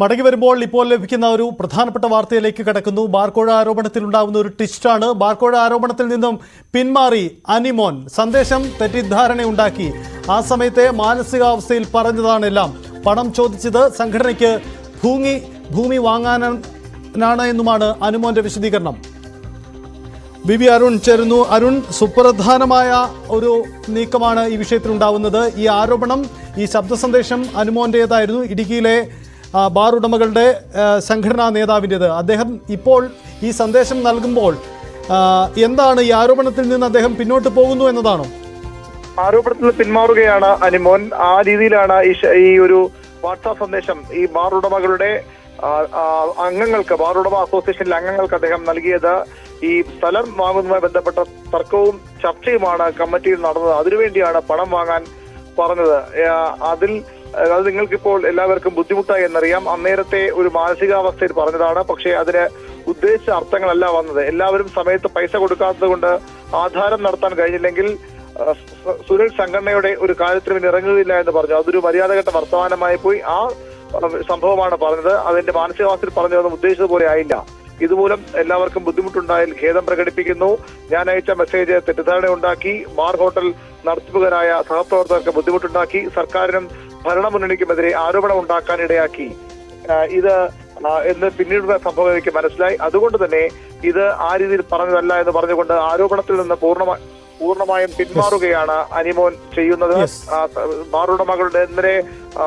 മടങ്ങി വരുമ്പോൾ ഇപ്പോൾ ലഭിക്കുന്ന ഒരു പ്രധാനപ്പെട്ട വാർത്തയിലേക്ക് കടക്കുന്നു. ബാർക്കോഴ ആരോപണത്തിൽ ഉണ്ടാകുന്ന ഒരു ട്വിസ്റ്റാണ്. ബാർക്കോഴ ആരോപണത്തിൽ നിന്നും പിന്മാറി അനിമോൻ സന്ദേശം തെറ്റിദ്ധാരണയുണ്ടാക്കി. ആ സമയത്തെ മാനസികാവസ്ഥയിൽ പറഞ്ഞതാണെല്ലാം പണം ചോദിച്ചത് സംഘടനയ്ക്ക് ഭൂമി ഭൂമി വാങ്ങാനാണ് എന്നുമാണ് അനുമോന്റെ വിശദീകരണം. വി വി അരുൺ ചേരുന്നു. അരുൺ സുപ്രധാനമായ ഒരു നീക്കമാണ് ഈ വിഷയത്തിൽ ഉണ്ടാവുന്നത് ഈ ആരോപണം ഈ ശബ്ദ സന്ദേശം അനുമോന്റേതായിരുന്നു. ഇടുക്കിയിലെ ബാർ ഉടമകളുടെ സംഘടനാ നേതാവിന്റേത്. അദ്ദേഹം ഇപ്പോൾ ഈ സന്ദേശം നൽകുമ്പോൾ എന്താണ് ഈ ആരോപണത്തിൽ നിന്ന് അദ്ദേഹം പിന്നോട്ട് പോകുന്നു എന്നതാണോ? ആരോപണത്തിൽ പിന്മാറുകയാണ് അനിമോൻ ആ രീതിയിലാണ് ഈ ഒരു വാട്സാപ്പ് സന്ദേശം ഈ ബാർ ഉടമകളുടെ അംഗങ്ങൾക്ക് ബാർ ഉടമ അസോസിയേഷനിലെ അംഗങ്ങൾക്ക് അദ്ദേഹം നൽകിയത്. ഈ സ്ഥലം വാങ്ങുന്നതുമായി ബന്ധപ്പെട്ട തർക്കവും ചർച്ചയുമാണ് കമ്മിറ്റിയിൽ നടന്നത്. അതിനുവേണ്ടിയാണ് പണം വാങ്ങാൻ പറഞ്ഞത്. അതിൽ അത് നിങ്ങൾക്കിപ്പോൾ എല്ലാവർക്കും ബുദ്ധിമുട്ടായി എന്നറിയാം. അന്നേരത്തെ ഒരു മാനസികാവസ്ഥയിൽ പറഞ്ഞതാണ്. പക്ഷേ അതിന് ഉദ്ദേശിച്ച അർത്ഥങ്ങളല്ല വന്നത്. എല്ലാവരും സമയത്ത് പൈസ കൊടുക്കാത്തത് കൊണ്ട് ആധാരം നടത്താൻ കഴിഞ്ഞില്ലെങ്കിൽ സുരൽ സംഘടനയുടെ ഒരു കാര്യത്തിനും ഇറങ്ങുകയില്ല എന്ന് പറഞ്ഞു. അതൊരു മര്യാദഘട്ട വർത്തമാനമായി പോയി ആ, സംഭവമാണ് പറഞ്ഞത്. അതിന്റെ മാനസികാവസ്ഥയിൽ പറഞ്ഞതൊന്നും ഉദ്ദേശിച്ചതുപോലെ ആയില്ല. ഇതുമൂലം എല്ലാവർക്കും ബുദ്ധിമുട്ടുണ്ടായാൽ ഖേദം പ്രകടിപ്പിക്കുന്നു. ഞാൻ അയച്ച മെസ്സേജ് തെറ്റിദ്ധാരണ ഉണ്ടാക്കി ബാർ ഹോട്ടൽ നടത്തിപ്പുകാരായ സഹപ്രവർത്തകർക്ക് ബുദ്ധിമുട്ടുണ്ടാക്കി. സർക്കാരിനും ഭരണമുന്നണിക്കുമെതിരെ ആരോപണം ഉണ്ടാക്കാനിടയാക്കി ഇത് എന്ന് പിന്നീടുള്ള സംഭവം എനിക്ക് മനസ്സിലായി. അതുകൊണ്ട് തന്നെ ഇത് ആ രീതിയിൽ പറഞ്ഞതല്ല എന്ന് പറഞ്ഞുകൊണ്ട് ആരോപണത്തിൽ നിന്ന് പൂർണമായി പൂർണമായും പിന്മാറുകയാണ് അനിമോൻ ചെയ്യുന്നത്. ബാർ ഉടമകളുടെ ഇന്നലെ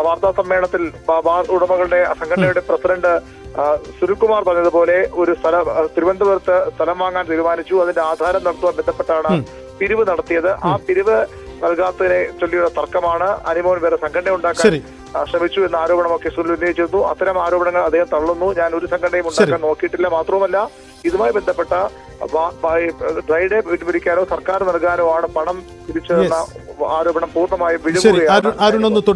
വാർത്താ സമ്മേളനത്തിൽ ബാർ ഉടമകളുടെ സംഘടനയുടെ പ്രസിഡന്റ് സുനിൽകുമാർ പറഞ്ഞതുപോലെ ഒരു സ്ഥലം തിരുവനന്തപുരത്ത് സ്ഥലം വാങ്ങാൻ തീരുമാനിച്ചു. അതിന്റെ ആധാരം നടത്തുവാൻ ബന്ധപ്പെട്ടാണ് പിരിവ് നടത്തിയത്. ആ പിരിവ് നൽകാത്തതിനെ ചൊല്ലിയുള്ള തർക്കമാണ്. അനിമോൻ വേറെ സംഘടന ഉണ്ടാക്കാൻ ശരി. ശ്രമിച്ചു എന്ന ആരോപണമൊക്കെ സുനിൽ ഉന്നയിച്ചിരുന്നു. അത്തരം ആരോപണങ്ങൾ അദ്ദേഹം തള്ളുന്നു. ഞാൻ ഒരു സംഘടനയും ഉണ്ടാക്കാൻ നോക്കിയിട്ടില്ല. മാത്രവുമല്ല ഇതുമായി ബന്ധപ്പെട്ട ഡ്രൈഡേ പിൻവലിക്കാനോ സർക്കാർ നൽകാനോ ആണ് പണം തിരിച്ചതെന്ന ആരോപണം പൂർണമായും വിഴുങ്ങുകയാണ്.